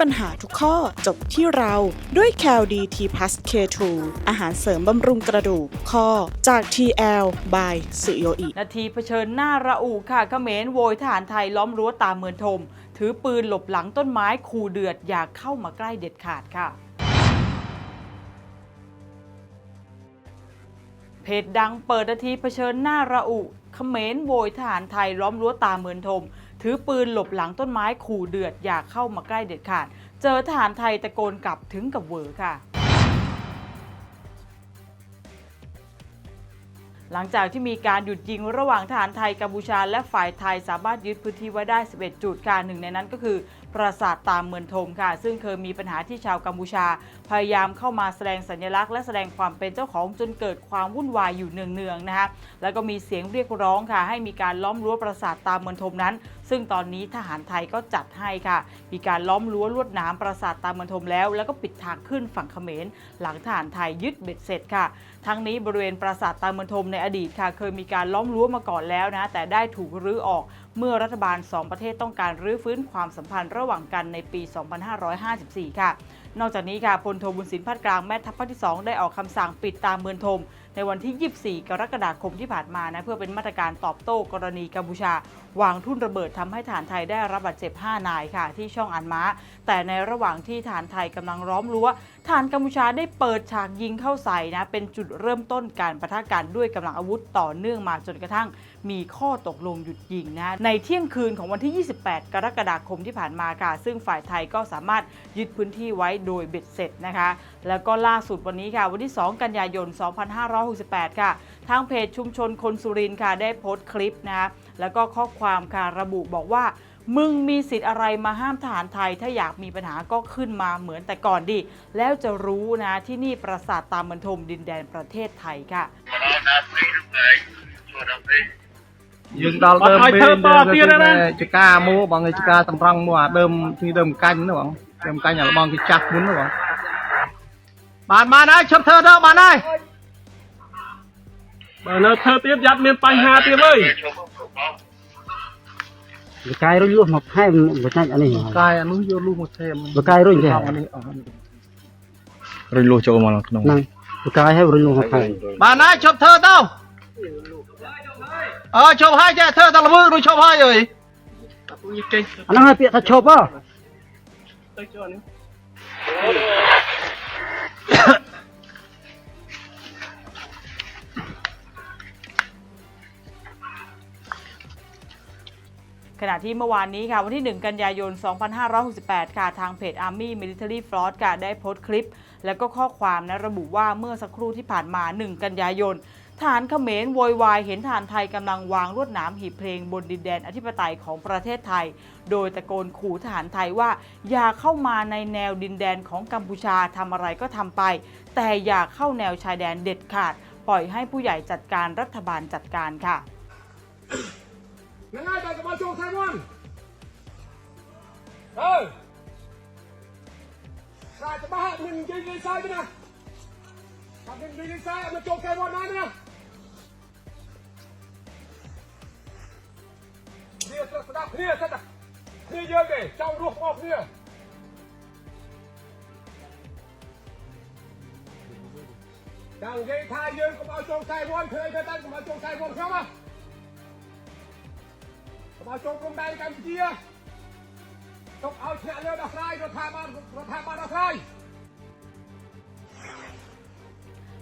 ปัญหาทุกข้อจบที่เราด้วย c a l d t plus K2 อาหารเสริมบำรุงกระดูกข้อจาก TL by สุโยอิ นาทีเผชิญหน้าระอุค่ะเขมรโวยทหารไทยล้อมรั้วตามเมือนทมถือปืนหลบหลังต้นไม้ขู่เดือดอยากเข้ามาใกล้เด็ดขาดค่ะ เพจดังเปิดนาทีเผชิญหน้าระอุเขมรโวยทหารไทยล้อมรั้วตามเมือนทม ถือปืนหลบหลังต้นไม้ขู่เดือดอยากเข้ามาใกล้เด็ดขาด เจอทหารไทยตะโกนกลับถึงกับเวอค่ะ หลังจากที่มีการหยุดยิงระหว่างทหารไทยกัมพูชา และฝ่ายไทยสามารถยึดพื้นที่ไว้ได้ 11 จุดค่ะหนึ่งในนั้นก็คือปราสาทตามเมืองทมค่ะ ซึ่งเคยมีปัญหาที่ชาวกัมพูชา พยายามเข้ามาแสดงสัญลักษณ์และแสดงความเป็นเจ้าของจนเกิดความวุ่นวายอยู่เนืองๆนะคะแล้วก็มีเสียงเรียกร้องค่ะ ให้มีการล้อมรั้วปราสาทตามเมืองทมนั้น ซึ่งตอนนี้ทหารไทยก็จัดให้ค่ะ มีการล้อมรั้วลวดน้ำปราสาทตามเมืองทมแล้ว แล้วก็ปิดทางขึ้นฝั่งเขมร หลังทหารไทยยึดเบ็ดเสร็จค่ะ ทั้งนี้บริเวณปราสาทตามเมืองทมในอดีตค่ะ เคยมีการล้อมรั้วมาก่อนแล้วนะ แต่ได้ถูกรื้อออกเมื่อรัฐบาล 2 ประเทศต้องการรื้อฟื้นความสัมพันธ์ระหว่างกันในปี 2554 ค่ะ นอกจากนี้ค่ะพลโทบุญสินพัดกลางแม่ทัพภาคที่ 2 ได้ออกคำสั่งปิดตามเมืองทม ในวันที่ 24 กรกฎาคมที่ผ่านมานะเพื่อเป็นมาตรการตอบโต้กรณีกัมพูชา วางทุ่นระเบิดทำให้ฐานไทยได้รับบาดเจ็บ 5 นายค่ะ ที่ช่องอันม้าแต่ในระหว่างที่ฐานไทยกำลังล้อมรั้ว ฐานกัมพูชาได้เปิดฉากยิงเข้าใส่นะ เป็นจุดเริ่มต้นการประทะกันด้วยกำลังอาวุธต่อเนื่องมาจนกระทั่งมีข้อตกลงหยุดยิงนะในเที่ยงคืนของวันที่ 28 กรกฎาคมที่ผ่านมาค่ะ ซึ่งฝ่ายไทยก็สามารถยึดพื้นที่ไว้โดยเบ็ดเสร็จนะคะ แล้วก็ล่าสุดวันนี้ค่ะ วันที่ 2 กันยายน 2568 ค่ะ ทางเพจชุมชนคนสุรินค่ะได้โพสต์คลิปนะแล้วก็ข้อความค่ะระบุบอกว่า มึงมีสิทธิ์อะไรมาห้ามทหารไทย ถ้าอยากมีปัญหาก็ขึ้นมาเหมือนแต่ก่อนดิ แล้วจะรู้นะที่นี่ปราสาทตามบรรทมดินแดนประเทศไทยค่ะ យើងដល់ដើម បាត់ហើយ ពេល ធ្វើតទៀតណា ចកាមួបងឯចកាតម្រង់មួអាដើមទីដើមកាញ់នោះបងដើមកាញ់អាបងគេចាស់មុននោះបងបានបានហើយឈប់ធ្វើទៅបានហើយ បើនៅធ្វើទៀតយ៉ាត់មានបញ្ហាទៀតអើយ បកាយរុញលុះមកផែមបកាច់អានេះកាយអានោះយកលុះមកថែមបកាយរុញទេអានេះអស់រុញលោះចូលមកក្នុងហ្នឹងបកាយឲ្យរុញលុះមកផែមបានហើយឈប់ធ្វើទៅអើឈប់ហើយចេះធ្វើតែល្វើនោះឈប់ហើយអើយអាហ្នឹងឲ្យពាក្យថាឈប់ហ៎ ขณะที่เมื่อวานนี้ค่ะวันที่ 1 กันยายน 2568 ค่ะทางเพจ Army Military Fraud ค่ะได้โพสต์คลิป แล้วก็ข้อความนะระบุว่าเมื่อสักครู่ที่ผ่านมา 1 กันยายนทหารเขมรโวยวายเห็นทหารไทยกำลังวางลวดหนามหีบเพลงบนดินแดนอธิปไตยของประเทศไทย โดยตะโกนขู่ทหารไทยว่า อย่าเข้ามาในแนวดินแดนของกัมพูชาทำอะไรก็ทำไป แต่อย่าเข้าแนวชายแดนเด็ดขาด ปล่อยให้ผู้ใหญ่จัดการรัฐบาลจัดการค่ะ ยังไงแต่กับบอลโชคไซมอนเออสายจะบ้าหนึ่งยิงินซ้ายไปนะทำหนึ่งยิงในซ้ายมาโจกไซมอนมานะเคลียร์สดับเคลียร์สดัเคลียร์เยอะเลยเจ้ารูกออกเนี่ยดังเยทายเยืนกับเอาจงใจวอนเคยเคยตั้งกับเอาจงใจวอนเข้ามา មកចូលព្រំដែនកម្ពុជាទុកឲ្យធ្លាក់លើដោះស្រាយរដ្ឋាភិបា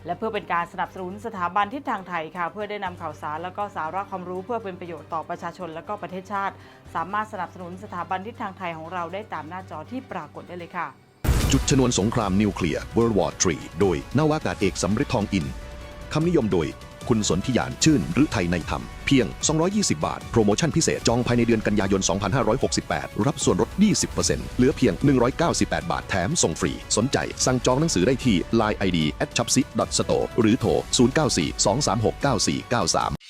และเพื่อเป็นการสนับสนุนสถาบันทิศทางไทยค่ะเพื่อได้นำข่าวสารและก็สาระความรู้เพื่อเป็นประโยชน์ต่อประชาชนและก็ประเทศชาติ สามารถสนับสนุนสถาบันทิศทางไทยของเราได้ตามหน้าจอที่ปรากฏได้เลยค่ะ จุดชนวนสงครามนิวเคลียร์ World War 3โดยนาวากาศเอกสำริดทองอินคำนิยมโดย คุณสนธิยานชื่นหรือไทยในธรรม เพียง 220 บาท โปรโมชั่นพิเศษ จองภายในเดือนกันยายน 2568 รับส่วนลด 20%เหลือเพียง 198 บาทแถมส่งฟรี สนใจ สั่งจองหนังสือได้ที่ Line ID at c h a p s i store หรือโทร 094 236 9493